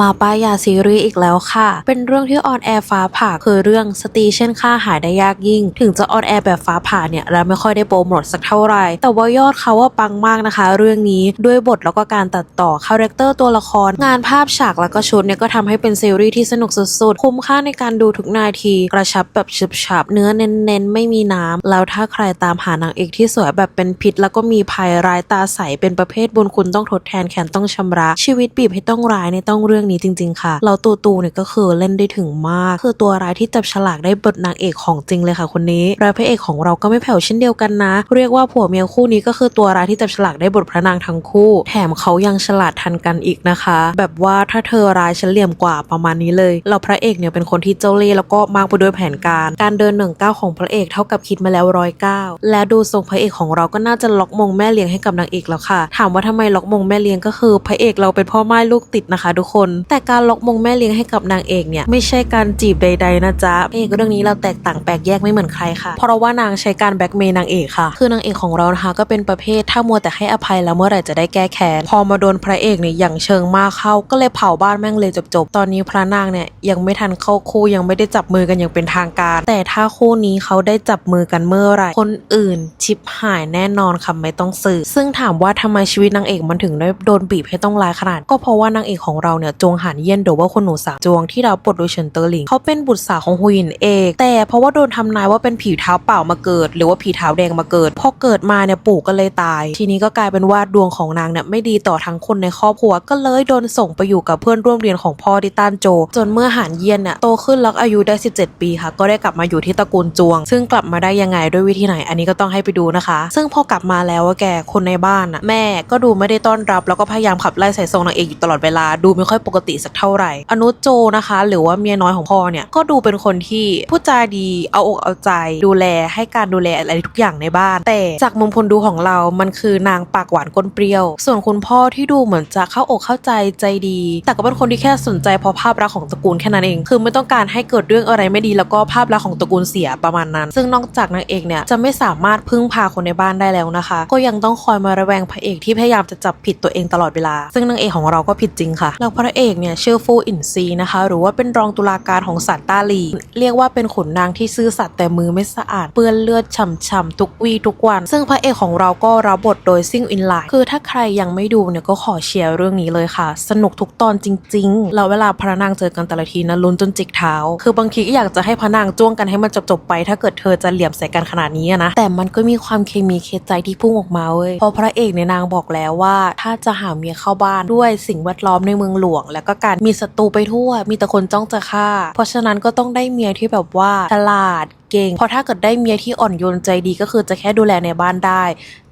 มาป้ายยาซีรีส์อีกแล้วค่ะ เป็นเรื่องที่ออนแอร์ฟ้าผ่าคือเรื่องสตีเช่นค่าหายได้ยากยิ่ง ถึงจะออนแอร์แบบฟ้าผ่าเนี่ยแล้วไม่ค่อยได้โปรโมทสักเท่าไหร่ แต่ว่ายอดเขาว่าปังมากนะคะ เรื่องนี้ด้วยบทแล้วก็การตัดต่อคาแรคเตอร์ตัวละคร งานภาพฉากแล้วก็ชุดเนี่ยก็ทำให้เป็นซีรีส์ที่สนุกสุดๆ คุ้มค่าในการดูทุกนาที กระชับแบบฉึบฉับเนื้อเน้นๆ ไม่มีน้ำแล้วถ้าใครตามหานางเอกที่สวยแบบเป็นพิษ แล้วก็มีภัยร้ายตาใสเป็นประเภทบุญคุณต้องทดแทนแขนต้องชำระ ชีวิตบีบให้ต้องร้ายในต้องเรื่องนี้จริง ๆ ค่ะเราตัวตูเนี่ยก็คือเล่นได้ถึงมาก คือตัวร้ายที่จับฉลากได้บทนางเอกของจริงเลยค่ะคนนี้และพระเอกของเราก็ไม่แผ่วเช่นเดียวกันนะ เรียกว่าผัวเมียคู่นี้ก็คือตัวร้ายที่จับฉลากได้บทพระนางทั้งคู่ แถมเขายังฉลาดทันกันอีกนะคะ แบบว่าถ้าเธอร้ายฉันเหลี่ยมกว่าประมาณนี้เลยเราพระเอกเนี่ยเป็นคนที่เจ้าเล่ห์แล้วก็มากไปด้วยแผนการ การเดินหนึ่งก้าวของพระเอกเท่ากับคิดมาแล้วร้อยก้าวและดูทรงพระเอกของเราก็น่าจะล็อกมงแม่เลี้ยงให้กับนางเอกแล้วค่ะ ถามว่าทำไมล็อกมงแม่เลี้ยงก็คือพระเอกเราเป็นพ่อไม้ลูกติดนะคะ ทุกคนแต่การล็อกมงแม่เลี้ยงให้กับนางเอกเนี่ยไม่ใช่การจีบใด ๆ นะจ๊ะเอกเรื่องนี้เราแตกต่างแปลกแยกไม่เหมือนใครค่ะ เพราะว่านางใช้การแบ็กเมย์นางเอกค่ะ คือนางเอกของเรานะคะก็เป็นประเภทถ้ามัวแต่ให้อภัยแล้วเมื่อไหร่จะได้แก้แค้นพอมาโดนพระเอกเนี่ยอย่างเชิงมากเข้าก็เลยเผาบ้านแม่งเลยจบๆตอนนี้พระนางเนี่ยยังไม่ทันเข้าคู่ยังไม่ได้จับมือกันอย่างเป็นทางการ แต่ถ้าคู่นี้เขาได้จับมือกันเมื่อไหร่คนอื่นชิปหายแน่นอนค่ะไม่ต้องสืบซึ่งถามว่าทำไมชีวิตนางเอกมันถึงได้โดนบีบให้ต้องร้ายขนาด ก็เพราะว่านางเอกของเราเนี่ยจงหันเยี่ยนหรือว่าคุณหนูสาวจวงที่เราบทโดยเฉินเตอร์หลิงเขาเป็นบุตรสาวของฮุยินเอกแต่เพราะว่าโดนทำนายว่าเป็นผีเท้าเปล่ามาเกิด หรือว่าผีเท้าแดงมาเกิดพอเกิดมาเนี่ยปู่ก็เลยตาย ทีนี้ก็กลายเป็นว่าดวงของนางเนี่ยไม่ดีต่อทั้งคนในครอบครัว ก็เลยโดนส่งไปอยู่กับเพื่อนร่วมเรียนของพ่อที่ต้านโจ จนเมื่อหานเยี่ยนเนี่ยโตขึ้นแล้วอายุได้ 17 ปีค่ะ ก็ได้กลับมาอยู่ที่ตระกูลจวง ซึ่งกลับมาได้ยังไงด้วยวิธีไหน อันนี้ก็ต้องให้ไปดูนะคะ ซึ่งพอกลับมาแล้วว่าแกคนในบ้านน่ะแม่ก็ดูไม่ได้ต้อนรับ แล้วก็พยายามขับไล่ใส่ทรงนางเอกอยู่ตลอดเวลาดูไม่ค่อยปกติสักเท่าไหร่ อนุโจนะคะ หรือว่าเมียน้อยของพ่อเนี่ยก็ดูเป็นคนที่พูดจาดีเอาอกเอาใจ ดูแลให้การดูแลอะไรทุกอย่างในบ้าน แต่จากมุมคนดูของเรามันคือนางปากหวานก้นเปรี้ยว ส่วนคุณพ่อที่ดูเหมือนจะเข้าอกเข้าใจใจดี แต่ก็เป็นคนที่แค่สนใจเพราะภาพลักษณ์ของตระกูลแค่นั้นเอง คือไม่ต้องการให้เกิดเรื่องอะไรไม่ดี แล้วก็ภาพลักษณ์ของตระกูลเสียประมาณนั้น ซึ่งนอกจากนางเอกเนี่ยจะไม่สามารถพึ่งพาคนในบ้านได้แล้วนะคะ ก็ยังต้องคอยมาระแวงพระเอกที่พยายามจะจับผิดตัวเองตลอดเวลา ซึ่งนางเอกของเราก็ผิดจริงค่ะแล้วพระเอกเนี่ยชื่อฟูอินซีนะคะหรือว่าเป็นรองตุลาการของสัตต้าลี เรียกว่าเป็นขุนนางที่ซื่อสัตย์แต่มือไม่สะอาด เปื้อนเลือดฉ่ำๆทุกวีทุกวัน ซึ่งพระเอกของเราก็รับบทโดยซิ่งอินไลน์คือถ้าใครยังไม่ดูเนี่ยก็ขอเชียร์เรื่องนี้เลยค่ะ สนุกทุกตอนจริงๆแล้วเวลาพระนางเจอกันแต่ละทีนะลุ้นจนจิกเท้า คือบางทีก็อยากจะให้พระนางจ้วงกันให้มันจบๆไป ถ้าเกิดเธอจะเหลี่ยมใส่กันขนาดนี้นะแต่มันก็มีความเคมีเคใจที่พุ่งออกมาเว้ยเพราะพระเอกเนี่ยนางบอกแล้วว่า ถ้าจะหาเมียเข้าบ้านด้วยสิ่งแวดล้อมในเมืองหลวงแล้วก็การมีศัตรูไปทั่ว มีแต่คนจ้องจะฆ่า เพราะฉะนั้นก็ต้องได้เมียที่แบบว่าฉลาด เก่ง เพราะถ้าเกิดได้เมียที่อ่อนโยนใจดีก็คือจะแค่ดูแลในบ้านได้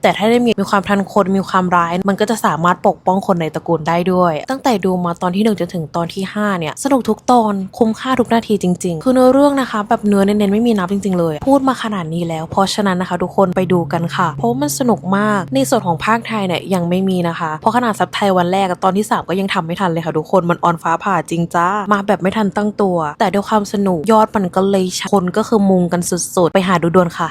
แต่ถ้าได้เมียมีความทันคนมีความร้าย มันก็จะสามารถปกป้องคนในตระกูลได้ด้วย ตั้งแต่ดูมาตอนที่หนึ่งจนถึงตอนที่ห้าเนี่ยสนุกทุกตอนคุ้มค่าทุกนาทีจริง ๆ คือเนื้อเรื่องนะคะ แบบเนื้อเน้นๆไม่มีนับจริง ๆ เลย พูดมาขนาดนี้แล้ว เพราะฉะนั้นนะคะ ทุกคนไปดูกันค่ะ เพราะมันสนุกมากในส่วนของภาคไทยเนี่ยยังไม่มีนะคะ เพราะขนาดซับไทยวันแรกตอนที่สามก็ยังทำไม่ทันเลยค่ะทุกคนมันออนฟ้าผ่าจริงจ้ามาแบบไม่ทันตั้งตัว แต่ด้วยความสนุกยอดมันก็เลยชะคนก็คือมุงกันสุดๆ ไปหาดูด่วนค่ะ